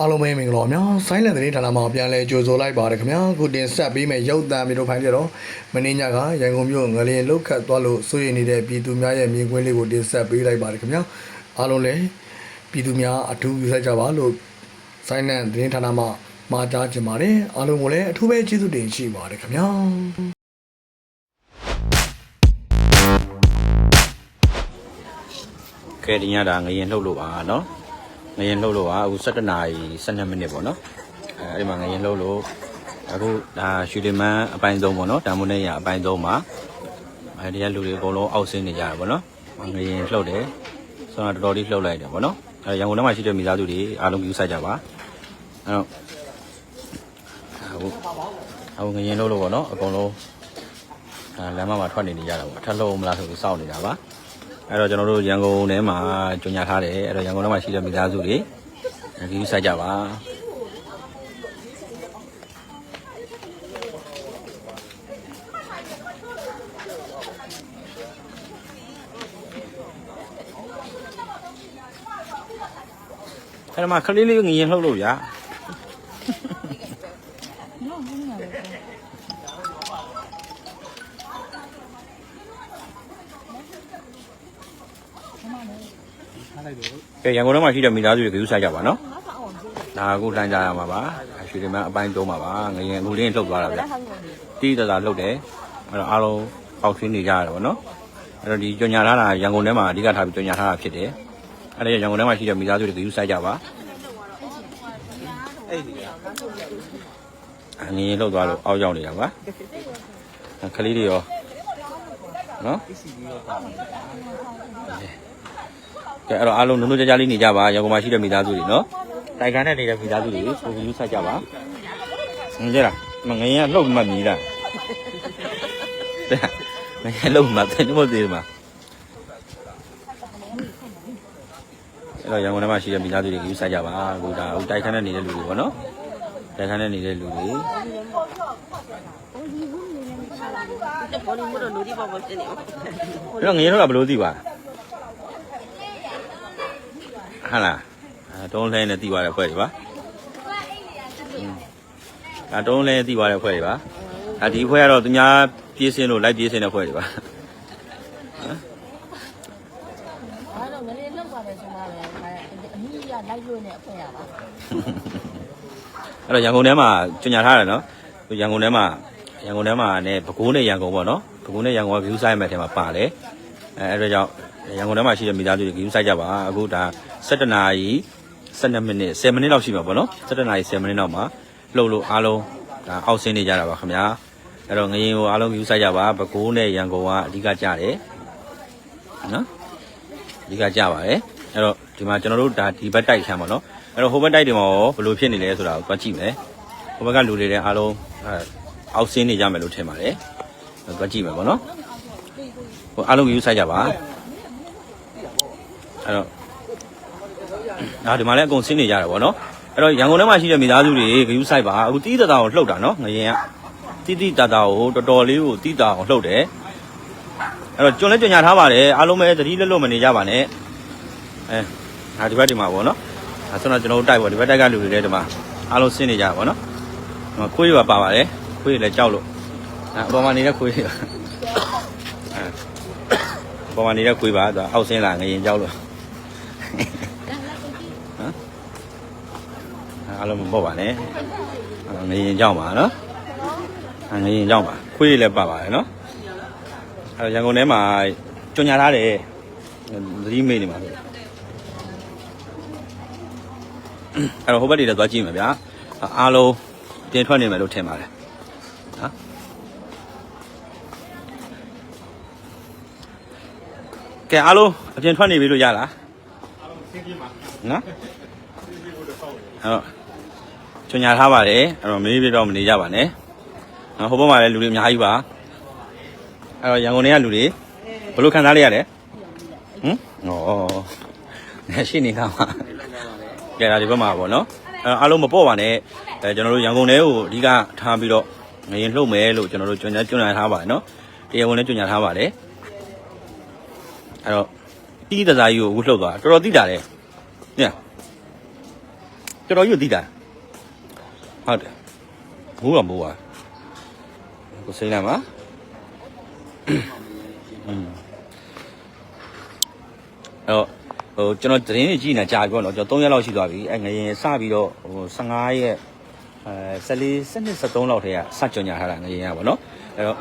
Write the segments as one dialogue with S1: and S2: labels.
S1: အားလုံးပဲမင်္ဂလာပါများဆိုင်းလန်သတင်းဌာနမှာပြန်လဲကြိုဆိုလိုက်ပါတယ်ခင်ဗျာခုတင်ဆက်ပေးမယ့်ရုပ်သံမျိုးတို့ဖိုင်ပြတော့မင်းညကရန်ကုန်မြို့ငလျင်လုတ်ခတ်သွားလို့စိုးရိမ်နေတဲ့ပြည်သူများရဲ့မြင်ကွင်းလေးကိုတင်ဆက်ပေးလိုက်ပါတယ်ခင်ဗျာအားလုံးလည်းပြည်သူများအထူးယူဆကြပါလို့ဆိုင်းလန်သတင်းဌာနမှာမှာကြားချင်ပါတယ်အားလုံးကိုလည်းအထူးပဲကျေးဇူးတင်ရှိပါတယ်ခင်ဗျာ
S2: ကဲဒီညတာငရင်လှုပ်လို့ပါနော် ငရင်လှုပ်လို့ပါအခု17နာရီ12မိနစ်ပေါ့နော်အဲအဲ့ဒီမှာငရင်လှုပ်လို့အခုဒါရှူတင်မန်းအပိုင်း3ပေါ့နော်တန်မိုးနဲ့ရအပိုင်း3မှာအဲဒီကလူတွေအကုန်လုံးအောက်ဆင်းနေကြတာပေါ့နော်ငရင်လှုပ်တယ်ဆိုတော့တော်တော်လေးလှုပ်လိုက်တယ်ပေါ့နော်အဲရန်ကုန်ထဲမှာရှိတဲ့မိသားစုတွေအားလုံးယူဆိုင်ကြပါအဲတော့အခုအခုငရင်လှုပ်လို့ပေါ့နော်အကုန်လုံးအဲလမ်းမမှာထွက်နေနေကြတာပေါ့ထပ်လှုပ်မလားဆိုပြီးစောင့်နေတာပါ အဲ့တော့ကျွန်တော်တို့ရန်ကုန်ထဲမှာကြညာထားတယ်အဲ့တော့ရန်ကုန်ထဲမှာရှိတဲ့မိသားစုတွေဒီလိုစိုက်ကြပါအဲ့တော့မှခလေးလေးငရင်လှုပ်လို့ဗျာ ကဲရန်ကုန်ထဲမှာရှိတဲ့မိသားစုတွေကြိုးစားကြပါနော်ဒါအခုလှမ်းကြရမှာပါရွှေတွေမအပိုင်းသုံးပါပါငရင်အခုလေးလှုပ်သွားတာဗျတီးတသာလှုပ်တယ်အဲ့တော့အားလုံးပေါက်ဆင်းနေကြရတယ်ဗောနော်အဲ့တော့ဒီကြညာထားတာရန်ကုန်ထဲမှာအဓိကထားပြီးကြညာထားတာဖြစ်တယ်အဲ့ဒါရန်ကုန်ထဲမှာရှိတဲ့မိသားစုတွေကြိုးစားကြပါအဲ့ဒီအငရင်လှုပ်သွားလို့အောက်ရောက်နေတာပါခလေးတွေရောနော် ကဲအဲ့တော့အားလုံးနုံနုံကြကြလေးနေကြပါရန်ကုန်မှာရှိတဲ့မိသားစုတွေနော်တိုင်ခံနဲ့နေတဲ့မိသားစုတွေကိုယူဆက်ကြပါငင်းကြလားမငင်းရလှုပ်မှမြည်လားငင်းလှုပ်မှတယ်မဟုတ်သေးဘူးမအဲ့တော့ရန်ကုန်ထဲမှာရှိတဲ့မိသားစုတွေယူဆက်ကြပါဟိုဒါဟိုတိုင်ခံနဲ့နေတဲ့လူတွေပေါ့နော်တိုင်ခံနဲ့နေတဲ့လူတွေ
S3: ဘောလုံးမလို့လူဒီဘောဘောတင်နေ
S2: အဲ့တော့ငင်းလှုပ်တာဘယ်လိုသိပါ ဟာလားအဲတုံးလဲနဲ့တီးသွားတဲ့ဖွဲ့တွေပါအဲတုံးလဲတီးသွားတဲ့ဖွဲ့တွေပါအဲဒီဖွဲ့ကတော့သူများပြေးစင်းလို့လိုက်ပြေးစင်းတဲ့ဖွဲ့တွေပါ
S3: အဲ့တော့ငလေးလောက်ပါတယ်ဆိုမှလည်းအမိရလိုက်လို့နဲ့အဖွဲရပါ
S2: အဲ့တော့ရန်ကုန်ထဲမှာကြညာထားတယ်နော်ရန်ကုန်ထဲမှာရန်ကုန်ထဲမှာနဲ့ပဲခူးနဲ့ရန်ကုန်ပေါ့နော်ပဲခူးနဲ့ရန်ကုန်က view site မဲ့ထဲမှာပါတယ်အဲအဲ့ဒါကြောင့် ရန်ကုန်ထဲမှာရှိတဲ့မိသားစုတွေ view site ကြပါအခုဒါ17နာရီ12မိနစ်10မိနစ်လောက်ရှိမှာပေါ့နော်17နာရီ10မိနစ်လောက်မှာလှုပ်လို့အားလုံးဒါအောက်ဆင်းနေကြတာပါခင်ဗျာအဲ့တော့ငရင်ကိုအားလုံး view site ကြပါပဲခူးနဲ့ရန်ကုန်ကအဓိကကြတယ်နော်အဓိကကြပါတယ်အဲ့တော့ဒီမှာကျွန်တော်တို့ဒါဒီဘက်တိုက်ခံပါနော်အဲ့တော့ဟိုဘက်တိုက်တွေမှာရောဘယ်လိုဖြစ်နေလဲဆိုတာကိုသွားကြည့်မယ်ဟိုဘက်ကလူတွေလည်းအားလုံးအဲအောက်ဆင်းနေကြမယ်လို့ထင်ပါတယ်သွားကြည့်မယ်ပေါ့နော်ဟိုအားလုံး view site ကြပါ အဲ့တော့အာဒီမှာလည်းအကုန်ဆင်းနေကြတာပေါ့နော်အဲ့တော့ရန်ကုန်ထဲမှာရှိတဲ့မိသားစုတွေ view site ပါအခုတီးတတာကိုလှုပ်တာနော်ငရင်ကတီးတီးတတာကိုတော်တော်လေးကိုတီးတာကိုလှုပ်တယ်အဲ့တော့ကျွန်လဲကြညာထားပါတယ်အားလုံးပဲသတိလက်လွတ်မနေကြပါနဲ့အဲဒါဒီဘက်ဒီမှာပေါ့နော်အဲဆိုတော့ကျွန်တော်တို့တိုက်ပေါ့ဒီဘက်တိုက်ကလူတွေလည်းဒီမှာအားလုံးဆင်းနေကြတာပေါ့နော်ဒီမှာခွေးရပါပါတယ်ခွေးရလည်းကြောက်လို့အဲအပေါ်မှာနေတဲ့ခွေးတွေပါအဲအပေါ်မှာနေတဲ့ခွေးပါသူအောက်ဆင်းလာငရင်ကြောက်လို့ အားလုံးမပေါ့ပါနဲ့ငရင်ကြောက်ပါနော်ငရင်ကြောက်ပါခွေးလေးလည်းပတ်ပါတယ်နော်အဲရန်ကုန်ထဲမှာကြွညာထားတယ်သတိမေ့နေမှာလို့အဲ့တော့ဟိုဘက်တွေလည်းသွားကြည့်မယ်ဗျာအားလုံးတင်ထွက်နေမယ်လို့ထင်ပါတယ်နော်ကဲအားလုံးအပြင်ထွက်နေပြီလို့ရလား နော်အဲ့တော့ချွန်ညာထားပါတယ်အဲ့တော့မေးပြတော့မနေကြပါနဲ့နော်ဟိုဘက်မှာလည်းလူတွေအများကြီးပါအဲ့တော့ရန်ကုန်ထဲကလူတွေဘယ်လိုခံစားလိုက်ရလဲဟမ်ဩရှိနေကမှာကြဲဒါဒီဘက်မှာပေါ့နော်အဲ့အားလုံးမပေါ့ပါနဲ့အဲကျွန်တော်တို့ရန်ကုန်ထဲကိုအဓိကထားပြီးတော့ငရင်လှုပ်မယ်လို့ကျွန်တော်တို့ကြွညာကြွညာထားပါတယ်နော်တရားဝင်လည်းကြွညာထားပါတယ်အဲ့တော့ တီးတစားကြီးကိုအခုလှုပ်သွားတာတော်တော်တိတာလေညတော်တော်ကြီးကိုသိတာဟုတ်တယ်မိုးကမိုးပါကိုစိမ့်လိုက်ပါอืมအဲ့တော့ဟိုကျွန်တော်သတင်းကြီးကြည့်နေကြာပြီပေါ့နော်ကျွန်တော်3ရက်လောက်ရှိသွားပြီအဲငရင်စပြီးတော့ဟို15ရက်အဲ14 12 13လောက်ထဲကစကြော်ညာထားတာငရင်ကပေါ့နော်အဲ့တော့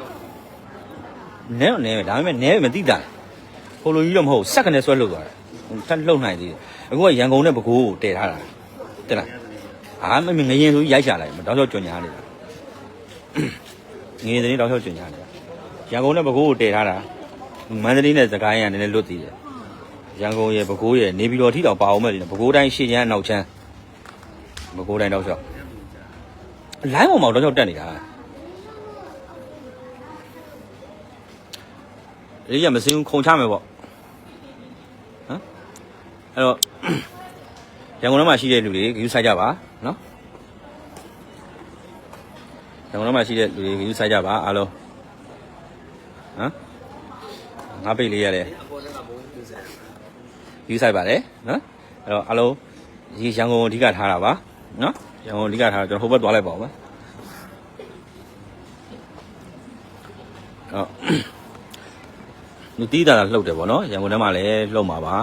S2: နဲတော့နဲပဲဒါပေမဲ့နဲပဲမသိတာ ဟိုလိုကြီးတော့မဟုတ်စက်ကနေဆွဲလှုပ်သွားတယ်ထပ်လှုပ်နိုင်သေးတယ်အခုကရန်ကုန်နဲ့ပဲခူးကိုတည်ထားတာတဲ့လားအာမငရင်ဆိုရိုက်ချလိုက်တောက်လျှောက်ကြော်ညာနေတာငရင်သတင်းတောက်လျှောက်ကြော်ညာနေတာရန်ကုန်နဲ့ပဲခူးကိုတည်ထားတာမန္တလေးနဲ့စကိုင်းကနည်းနည်းလွတ်သေးတယ်ရန်ကုန်ရဲ့ပဲခူးရဲ့နေပြည်တော်ထိတောင်ပါအောင်မဲ့တယ်ပဲခူးတိုင်းရှေ့ချမ်းနောက်ချမ်းပဲခူးတိုင်းတောက်လျှောက်လိုင်းပေါ်မှာတောက်လျှောက်တက်နေတာဒီရမစင်းခုံချမယ်ပေါ့ဟမ် အဲ့တော့ရန်ကုန်ထဲမှာရှိတဲ့လူတွေဂယူဆိုင်ကြပါနော်ရန်ကုန်ထဲမှာရှိတဲ့လူတွေဂယူဆိုင်ကြပါအားလုံးဟမ်ငါပိတ်လေးရတယ်ဂယူဆိုင်ပါလေနော်အဲ့တော့အားလုံးဒီရန်ကုန်ကိုအဓိကထားတာပါနော်ရန်ကုန်အဓိကထားတာကျွန်တော်ဟိုဘက်သွားလိုက်ပါဦးမယ်အော်လူတီးတာလှုပ်တယ်ဗောနော်ရန်ကုန်ထဲမှာလည်းလှုပ်မှာပါ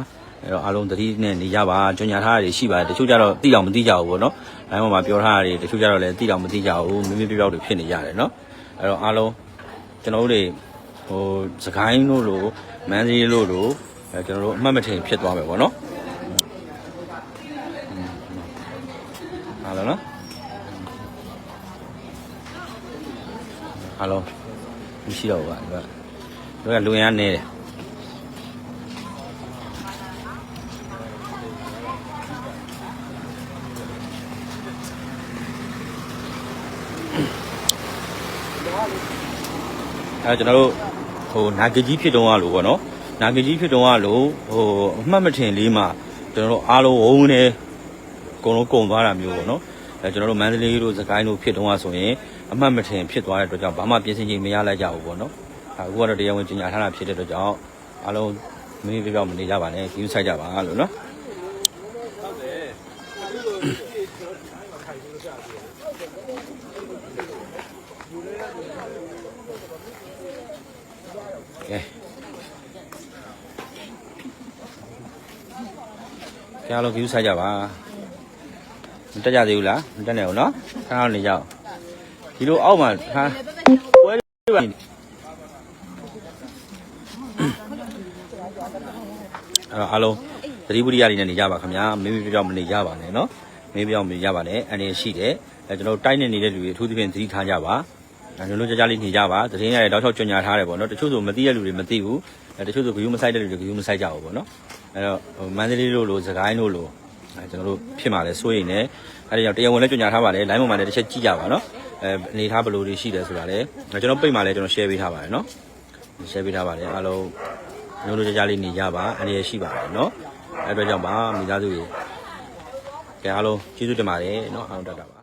S2: အဲ့တော့အားလုံးသတိနဲ့နေကြပါကြွညာထားတာတွေရှိပါတယ်တချို့ကျတော့တိအောင်မတိကြဘူးဗောနော်အဲမှာမှာပြောထားတာတွေတချို့ကျတော့လည်းတိအောင်မတိကြဘူးမိမိပြောက်တွေဖြစ်နေရတယ်နော်အဲ့တော့အားလုံးကျွန်တော်တို့တွေဟိုစကိုင်းတို့လိုမန်းစည်းလို့လိုအဲကျွန်တော်တို့အမှတ်မထင်ဖြစ်သွားမယ်ဗောနော်အားလုံးနော်အားလုံးမရှိတော့ဘူးဗျာဒီကတို့ကလူရန်နေတယ် အဲကျွန်တော်တို့ဟိုနာဂကြီးဖြစ်တုံးရလို့ပေါ့နော်နာဂကြီးဖြစ်တုံးရလို့ဟိုအမှတ်မထင်လေးမှာကျွန်တော်တို့အားလုံးဝုန်းနေအကုန်လုံးကုံသွားတာမျိုးပေါ့နော်အဲကျွန်တော်တို့မန္တလေးတို့စကိုင်းတို့ဖြစ်တုံးရဆိုရင်အမှတ်မထင်ဖြစ်သွားတဲ့အတွက်ကြောင့်ဘာမှပြင်ဆင်ချိန်မရလိုက်ကြဘူးပေါ့နော်အခုကတော့တရားဝင်ကြီးညာထားတာဖြစ်တဲ့အတွက်ကြောင့်အားလုံးမိမိပြောင်းမနေကြပါနဲ့ကြီးဆိုင်ကြပါလို့နော် ကဲကျအားလုံးကြီးဆိုင်ကြပါမတက်ကြသေးဘူးလားမတက်နိုင်ဘူးနော်ခဏနေကြအောင်ဒီလိုအောက်မှာဟာပွဲပါ အဲ့တော့အားလုံးသတိပရိယာတွေနဲ့နေကြပါခင်ဗျာမင်းမပြောင်းမနေကြပါနဲ့เนาะမင်းပြောင်းမနေကြပါနဲ့အန်ရရှိတယ်အဲကျွန်တော်တို့တိုက်နေနေတဲ့လူတွေအထူးသဖြင့်သတိထားကြပါ လွန်လွန်ကြကြလေးနေကြပါသတင်းရတဲ့တောက်လျှောက်ကြညာထားတယ်ပေါ့နော်တချို့ဆိုမသိတဲ့လူတွေမသိဘူးတချို့ဆိုဂယုမဆိုင်တဲ့လူတွေဂယုမဆိုင်ကြဘူးပေါ့နော်အဲ့တော့မန္တလေးလို့လို့စကိုင်းလို့လို့ကျွန်တော်တို့ဖြစ်မှာလဲစိုးရိမ်နေအဲ့ဒါကြောင့်တရားဝင်လည်းကြညာထားပါလေလိုင်းပေါ်မှာလည်းတစ်ချက်ကြည့်ကြပါနော်အဲအနေထားဘယ်လိုတွေရှိတယ်ဆိုတာလဲကျွန်တော်ပိတ်မှာလည်းကျွန်တော် share ပေးထားပါတယ်နော် share ပေးထားပါတယ်အားလုံးလုံးလုံးကြကြလေးနေကြပါအနေရရှိပါတယ်နော်အဲ့အတွက်ကြောင့်ပါမိသားစုကြီးကဲအားလုံးကျေးဇူးတင်ပါတယ်နော်အားလုံးတက်တာပါ